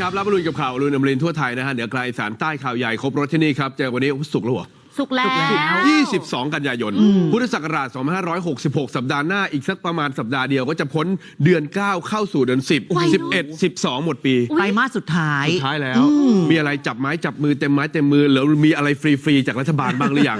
ครับรับอรุนกับข่าวอรุณอมรินทั่วไทยนะฮะเหนือไกลสารใต้ข่าวใหญ่ครบรถที่นี่ครับเจอวันนี้สุกแล้วเหรอ สุกแล้ว 22 กันยายน พุทธศักราช 2566 สัปดาห์หน้า อีกสักประมาณสัปดาห์เดียวก็จะพ้นเดือน 9 เข้าสู่เดือน 10ไวเนอะ11 12 หมดปีอุ๊ยไตรมาสสุดท้าย สุดท้ายแล้ว มีอะไรจับไม้จับมือเต็มไม้เต็มมือหรือมีอะไรฟรี ๆ จากรัฐบาลบ้างหรือยัง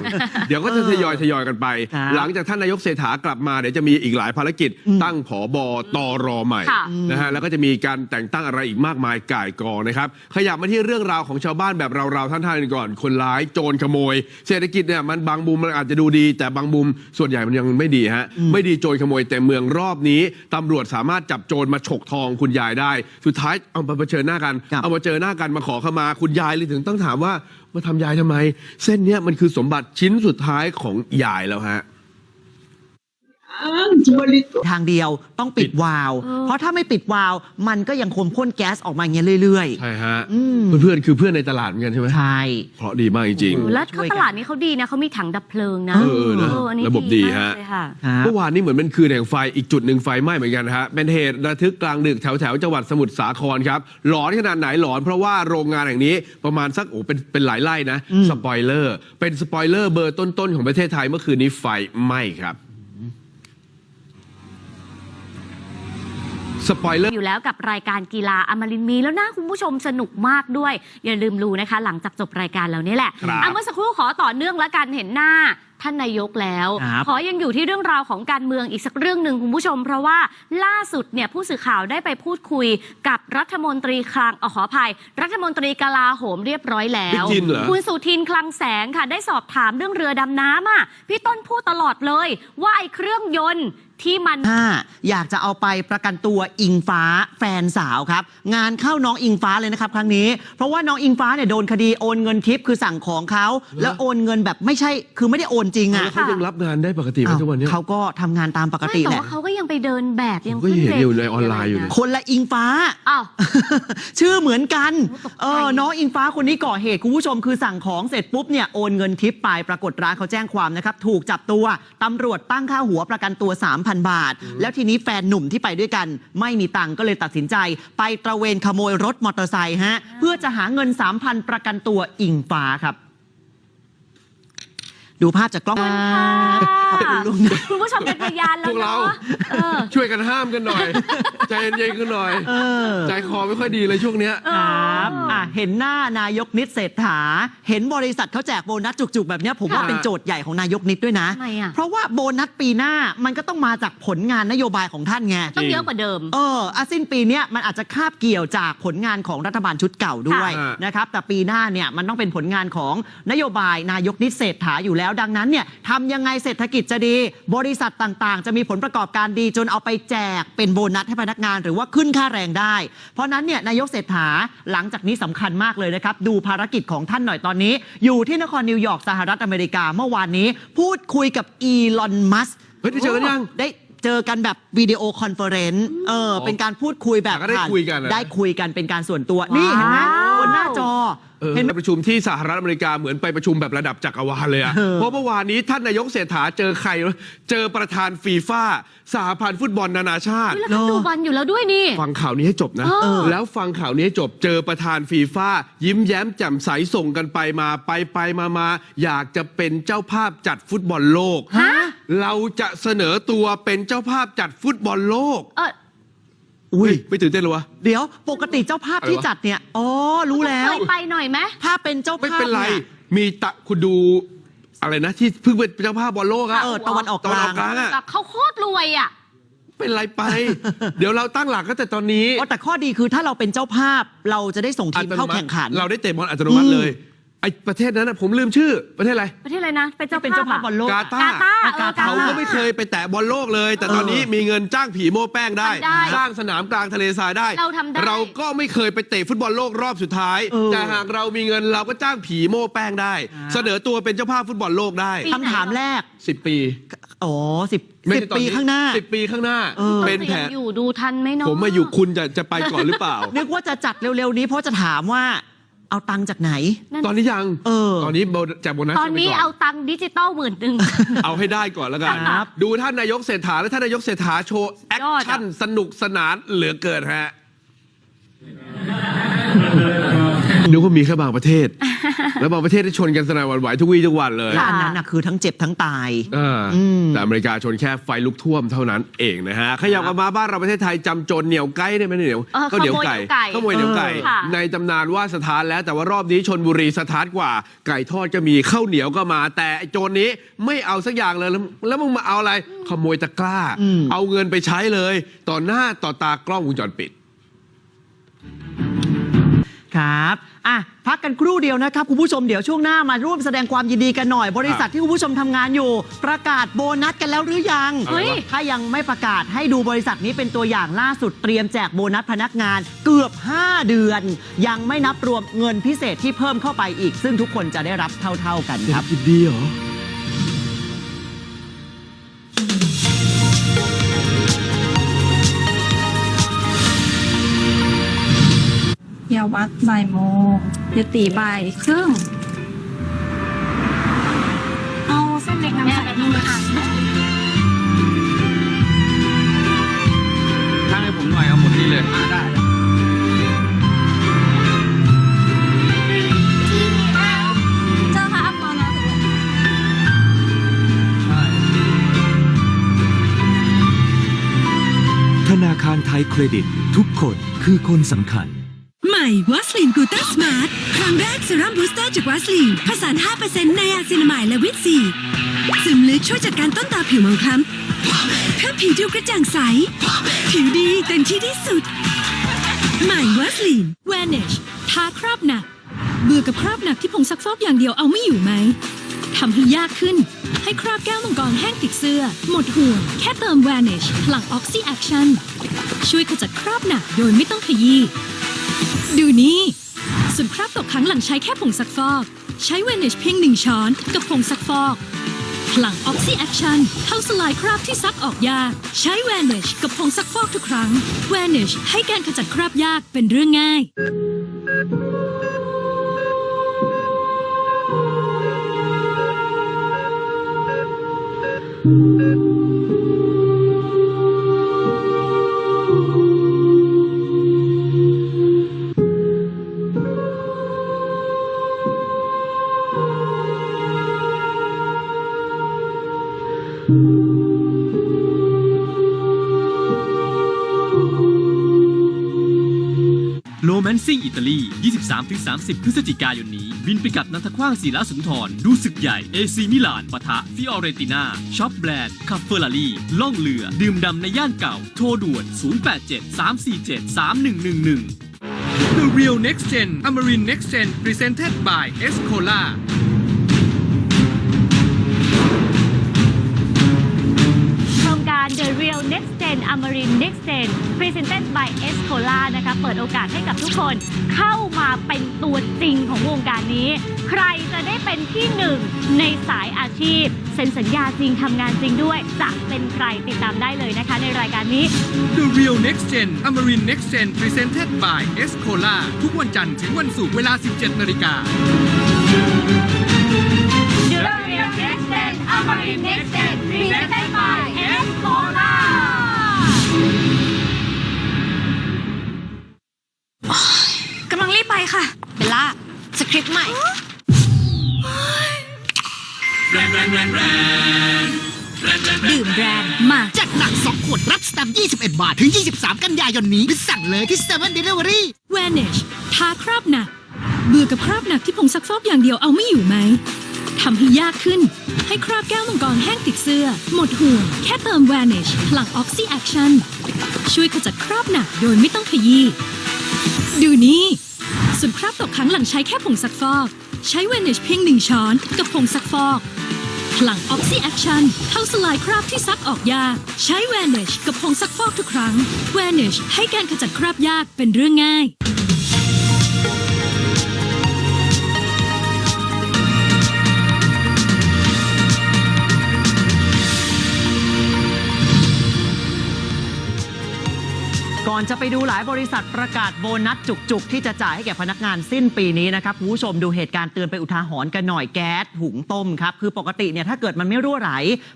เดี๋ยวก็จะทยอยทยอยกันไปครับหลังจากท่านนายกเศรษฐากลับมาเดี๋ยวจะมีอีกหลายภารกิจ ตั้งผอบอตอรอใหม่ค่ะ นะฮะแล้วก็จะมีการแต่งตั้งอะไรอีกมากมายก่ายกองนะครับขยับมาที่เรื่องราวของชาวบ้านแบบเราๆท่านๆกันก่อน คนร้ายโจรขโมยเศรษฐกิจเนี่ยมันบางมุมมันอาจจะดูดี แต่บางมุมส่วนใหญ่มันยังไม่ดีฮะไม่ดีโจรขโมยเต็มเมืองรอบนี้ตำรวจสามารถจับโจรมาฉกทองคุณยายได้ สุดท้ายเอามาเผชิญหน้ากัน ครับ เอามาเจอหน้ากันมาขอขมาคุณยายเลยถึงต้องถามว่ามาทำยายทำไม เส้นเนี้ยมันคือสมบัติชิ้นสุดท้ายของยายแล้วฮะ Ah, igualito. ทางเดียวต้องปิดวาล์วเออเพราะถ้าไม่ปิดวาล์วมันก็ยังคงพ่นแก๊สออกมาอย่างเงี้ยเรื่อย ใช่ฮะอืม เพื่อนๆคือเพื่อนในตลาดเหมือนกันใช่ไหมๆ ใช่ เพราะดีมากจริงโอ้ๆแล้วเขาตลาดนี้เขาดีนะเขามีถังดับเพลิงนะเออนะอันนี้ระบบดีมากฮะ เลยค่ะครับ เมื่อวานนี้เหมือนเป็นคืนแห่งไฟอีกจุดหนึ่งไฟไหม้เหมือนกันฮะเป็นเหตุระทึกกลางดึกแถวแถวๆจังหวัดสมุทรสาครครับ หลอนขนาดไหนหลอนเพราะว่าโรงงานแห่งนี้ประมาณสักโอ้เป็นเป็นหลายไร่นะอืมสปอยเลอร์ เป็นสปอยเลอร์เบอร์ต้นๆของประเทศไทยเมื่อคืนนี้ไฟไหม้ครับ สปอยเลอร์อยู่แล้วกับรายการกีฬาอมรินทร์มีแล้วนะคุณผู้ชมสนุกมากด้วย อย่าลืมดูนะคะ หลังจากจบรายการแล้วนี่แหละครับอะเมื่อสักครู่ขอต่อเนื่องแล้วกันเห็นหน้าท่านนายกแล้วครับขอยังอยู่ที่เรื่องราวของการเมืองอีกสักเรื่องหนึ่งคุณผู้ชม เพราะว่าล่าสุดเนี่ยผู้สื่อข่าวได้ไปพูดคุยกับรัฐมนตรีคลังเออขออภัย รัฐมนตรีกลาโหมเรียบร้อยแล้วบิ๊กจินเหรอคุณสุทินคลังแสงค่ะได้สอบถามเรื่องเรือดำน้ำอะพี่ต้นพูดตลอดเลย ว่าไอ้เครื่องยนต์ ที่มันห้าอยากจะเอาไปประกันตัวอิงฟ้าแฟนสาวครับ งานเข้าน้องอิงฟ้าเลยนะครับ ครั้งนี้ เพราะว่าน้องอิงฟ้าเนี่ยโดนคดีโอนเงินทิปคือสั่งของเขาแล้วโอนเงินแบบไม่ใช่คือไม่ได้โอนจริงแล้อะวเขายังรับงานได้ปกติไหมอ้าวทุกวันเนี้ยเขาก็ทำงานตามปกใช่ติแต่แหละ ว่าเขาก็ยังไปเดินแบบยังผมก็เห็นอยู่ในออนไลน์อยู่ะนะคนละอิงฟ้า อ้าว ชื่อเหมือนกัน โอ้ตกใจ เออ น้องอิงฟ้าคนนี้ก่อเหตุคุณผู้ชมคือสั่งของเสร็จปุ๊บเนี่ยโอนเงินทิปไปปรากฏร้านเขาแจ้งความนะครับ ถูกจับตัวตำรวจตั้งค่าหัวประกันตัว3,000 บาท แล้วทีนี้แฟนหนุ่มที่ไปด้วยกัน ไม่มีตังค์ก็เลยตัดสินใจ ไปตระเวนขโมยรถมอเตอร์ไซค์ฮะเพื่อจะหาเงิน 3,000 ประกันตัวอิงฟ้าครับ ดูภาพจากกล้องขอบคุณค่ะขอบคุณลุงนะคุณผู้ชมเป็นพยานแล้วพวกเรา เนาะเออ ช่วยกันห้ามกันหน่อย ใจเย็นๆกันหน่อย เออ ใจคอไม่ค่อยดีเลยช่วงเนี้ย ครับอะเห็นหน้านายกนิดเศรษฐา เห็นบริษัทเขาแจกโบนัสจุกๆ แบบเนี้ยผมว่าค่ะ เป็นโจทย์ใหญ่ของนายกนิดด้วยนะ ทำไมอะ เพราะว่าโบนัสปีหน้ามันก็ต้องมาจากผลงานนโยบายของท่านไง ต้องเยอะกว่าเดิม เอออาสิ้นปีเนี้ยมันอาจจะคาบเกี่ยวจากผลงานของรัฐบาลชุดเก่าด้วยค่ะ นะครับ แต่ปีหน้าเนี่ยมันต้องเป็นผลงานของนโยบายนายกนิดเศรษฐาอยู่แล้วดังนั้นเนี่ยทำยังไงเศรษฐกิจจะดี บริษัทต่างๆ จะมีผลประกอบการดีจนเอาไปแจกเป็นโบนัสให้พนักงาน หรือว่าขึ้นค่าแรงได้ เพราะนั้นเนี่ยนายกเศรษฐาหลังจากนี้สำคัญมากเลยนะครับ ดูภารกิจของท่านหน่อยตอนนี้ อยู่ที่นครนิวยอร์กสหรัฐอเมริกาเมื่อวานนี้ พูดคุยกับอีลอนมัสเฮ้ยได้เจอกันยังได้เจอกันแบบวิดีโอคอนเฟอเรนซ์ เออ เป็นการพูดคุยแบบแต่ก็ได้ผ่าคุยกันอะนะได้คุยกันเป็นการส่วนตัว นี่เห็นไหมว้าวบนหน้าจอ เออเห็นไหมไปประชุมที่สหรัฐอเมริกาเหมือนไปประชุมแบบระดับจักรวาลเลยอะเออเพราะเมื่อวานนี้ท่านนายกเศรษฐาเจอใครวะเจอประธานฟีฟ่าสหพันธ์ฟุตบอลนานาชาติแล้วเขาดูบอลอยู่แล้วด้วยนี่ ฟังข่าวนี้ให้จบนะเออแล้วฟังข่าวนี้ให้จบเจอประธานฟีฟ่ายิ้มแย้มแจ่มใสส่งกันไปมาไปไปมามาอยากจะเป็นเจ้าภาพจัดฟุตบอลโลกฮะเราจะเสนอตัวเป็นเจ้าภาพจัดฟุตบอลโลกเอออุ้ยเฮ้ไม่ตื่นเต้นเหรอวะ เดี๋ยวปกติเจ้าภาพที่อะไรวะ จัดเนี่ย อ๋อ รู้แล้ว เคยไปหน่อยไหม ถ้าเป็นเจ้าไม่ภาพเป็นไรเนี่ยมีตะคุณดูอะไรนะ ที่เพิ่งเป็นเจ้าภาพบอลโลกอะเออตะวันออกตะกวันอลาองกกลางอะแบบเขาโคตรรวยอะ เป็นไรไป เดี๋ยวเราตั้งหลักก็แต่ตอนนี้ อ๋อแต่ข้อดีคือถ้าเราเป็นเจ้าภาพเราจะได้ส่งทีมเข้าแข่งขัน เราได้เตะบอลอัตโนมัติเลย ไอประเทศนั้นนะผมลืมชื่อประเทศอะไร ประเทศอะไรนะ เป็นเจ้าเป็นเจ้าภาพบอลโลก กาอะตาร์กาตาร์เออกาตาเขาร์ ก็ไม่เคยไปแตะบอลโลกเลย แต่ตอนนี้มีเงินจ้างผีโม้แป้งได้ ทำได้สร้างสนามกลางทะเลทรายได้ เราทำได้ เราก็ไม่เคยไปเตะฟุตบอลโลกรอบสุดท้าย เออ แต่หากเรามีเงินเราก็จ้างผีโม้แป้งได้อ่าเสนอตัวเป็นเจ้าภาพฟุตบอลโลกได้ ปี คำถามแรก10 ปีอ๋อสิบไม่สิบใช่ตอนปีนี้ข้างหน้า สิบปีข้างหน้าเออ เป็นแผยันงอยู่ดูทันไหมเนาะ ผมมาอยู่คุณจะจะไปก่อนหรือเปล่า นึกว่าจะจัดเร็วๆนี้เพราะจะถามว่า เอาตังค์จากไหน ตอนนี้ยัง เออ ตอนนี้โบจากโบนัสตอนนี้ไปก่เอาตังค์ดิจิตอลหมื่นหนึ่ง เอาให้ได้ก่อนแล้วกันครับ ดูท่านนายกเศรษฐาและท่านนายกเศรษฐาโชว์แอคยอดอะชั่นสนุกสนานเหลือเกินฮะ นึกว่ามีแค่บางประเทศ แล้วบางประเทศที่ชนกันสนั่นหวั่นไหวทุกวี่ทุกวันเลยและอันนั้นนะคือทั้งเจ็บทั้งตายเอออมแต่อเมริกาชนแค่ไฟลุกท่วมเท่านั้นเองนะฮะ ขยับกลับมาบ้านเราประเทศไทยจำโจรเหนียวไก่ได้ไหมเหนียวเออก็เหนียวไก่ขโมยเหนียวไก่ขโมยเหนียวไก่ ค่ะ ในตำนานว่าสถานแล้วแต่ว่ารอบนี้ชนบุรีสถานกว่า ไก่ทอดก็มีข้าวเหนียวก็มา แต่ไอ้โจรนี้ไม่เอาสักอย่างเลยแล้วแล้วมึงมาเอาอะไรขโมยตะกร้าอืมเอาเงินไปใช้เลย ต่อหน้าต่อตากล้องวงจรปิด ครับอะพักกันครู่เดียวนะครับ คุณผู้ชมเดี๋ยวช่วงหน้ามาร่วมแสดงความยินดีกันหน่อย บริษัทที่คุณผู้ชมทำงานอยู่ ประกาศโบนัสกันแล้วหรือยัง เฮ้ย ถ้ายังไม่ประกาศให้ดูบริษัทนี้เป็นตัวอย่างล่าสุดเตรียมแจกโบนัสพนักงานเกือบ 5 เดือน ยังไม่นับรวมเงินพิเศษที่เพิ่มเข้าไปอีก ซึ่งทุกคนจะได้รับเท่าๆกันครับ ยินดีเหรอ เยาวัดบ่ายโมงยตีบ่ายครึ่ง เอาเส้นเล็กน้ำใสหนึ่งค่ะช่างให้ผมหน่อยเอาหมดนี่เลยได้เจ้าค่ะอัพมานะธนาคารไทยเครดิต ทุกคนคือคนสำคัญ วัสลินกูต้าสมาร์ทครั้งแรกเซรั่มบูสเตอร์จากวัสลินผสาน 5%ในอาซินามายและวิตซีซึมลึกช่วยจัดการต้นตาผิวหมองคล้ำเพื่อผิวดูกระจ่างใส ผิวดีเต็มที่ที่สุด ใหม่วัสลิน Vanish ทาคราบหนัก เบื่อกับคราบหนักที่ผงซักฟอกอย่างเดียวเอาไม่อยู่ไหมทำให้ยากขึ้น ให้คราบแก้วมังกรแห้งติดเสื้อ หมดห่วง แค่เติม Vanish พลังออกซิแอคชั่น ช่วยขจัดคราบหนักโดยไม่ต้องขยี้ ดูนี่ส่วนคราบตกค้างหลังใช้แค่ผงซักฟอก ใช้เวนิชเพียงหนึ่งช้อนกับผงซักฟอกพลังออกซิแอคชั่นเข้าสลายคราบที่ซักออกยาก ใช้เวนิชกับผงซักฟอกทุกครั้งเวนิชให้การขจัดคราบยากเป็นเรื่องง่าย โลแมนซิ่งอิตาลี 23-30 พฤศจิกายนนี้ บินไปกับนันทกว้างศิลาสุนทร ดูศึกใหญ่ AC มิลานปะทะ ฟิออเรติน่าช็อปแบรนด์คัฟเฟอร์ลารีล่องเรือ ดื่มดำในย่านเก่า โทรด่วน 087-347-3111 The Real Next Gen Amarin Next Gen Presented by Escola Next Gen Amarin Next Gen Presented by Escola นะคะเปิดโอกาสให้กับทุกคนเข้ามาเป็นตัวจริงของวงการนี้ ใครจะได้เป็นที่หนึ่งในสายอาชีพเซ็นสัญญาจริงทำงานจริงด้วย จะเป็นใครติดตามได้เลยนะคะ ในรายการนี้ The Real Next Gen Amarin Next Gen Presented by Escola ทุกวันจันทร์ถึงวันศุกร์เวลา 17 นาฬิกา ดื่มแบรนด์มาจัดหนัก 2 ขวดรับสแตมป์21 บาท ถึง 23 กันยายนนี้ไปสั่งเลยที่7 Delivery Vanish ทาคราบหนัก เบื่อกับคราบหนักที่ผงซักฟอกอย่างเดียวเอาไม่อยู่ไหมทำให้ยากขึ้น ให้คราบแก้วมังกรแห้งติดเสื้อ หมดห่วง แค่เติม Vanish พลังออกซิแอคชั่นช่วยขจัดคราบหนักโดยไม่ต้องขยี้ดูนี่ส่วนคราบตกค้างหลังใช้แค่ผงซักฟอก ใช้ Vanish เพียงหนึ่งช้อน กับผงซักฟอก พลังออกซิแอคชั่นเข้าสลายคราบที่ซักออกยาก ใช้แวนิชกับผงซักฟอกทุกครั้ง แวนิชให้การขจัดคราบยากเป็นเรื่องง่าย อนจะไปดูหลายบริษัทประกาศโบนัสจุกๆ ที่จะจ่ายให้แก่พนักงานสิ้นปีนี้นะครับคุณผู้ชมดูเหตุการณ์เตือนไปอุทาหรณ์กันหน่อยแก๊สหุงต้มครับ คือปกติเนี่ยถ้าเกิดมันไม่รั่วไหล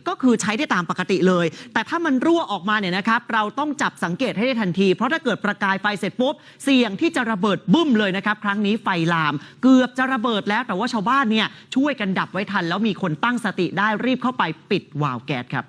ก็คือใช้ได้ตามปกติเลย แต่ถ้ามันรั่วออกมาเนี่ยนะครับเราต้องจับสังเกตให้ได้ทันที เพราะถ้าเกิดประกายไฟเสร็จปุ๊บ เสี่ยงที่จะระเบิดบึ้มเลยนะครับครั้งนี้ไฟลาม เกือบจะระเบิดแล้วแต่ว่าชาวบ้านเนี่ยช่วยกันดับไว้ทัน แล้วมีคนตั้งสติได้รีบเข้าไปปิดวาล์วแก๊สครับ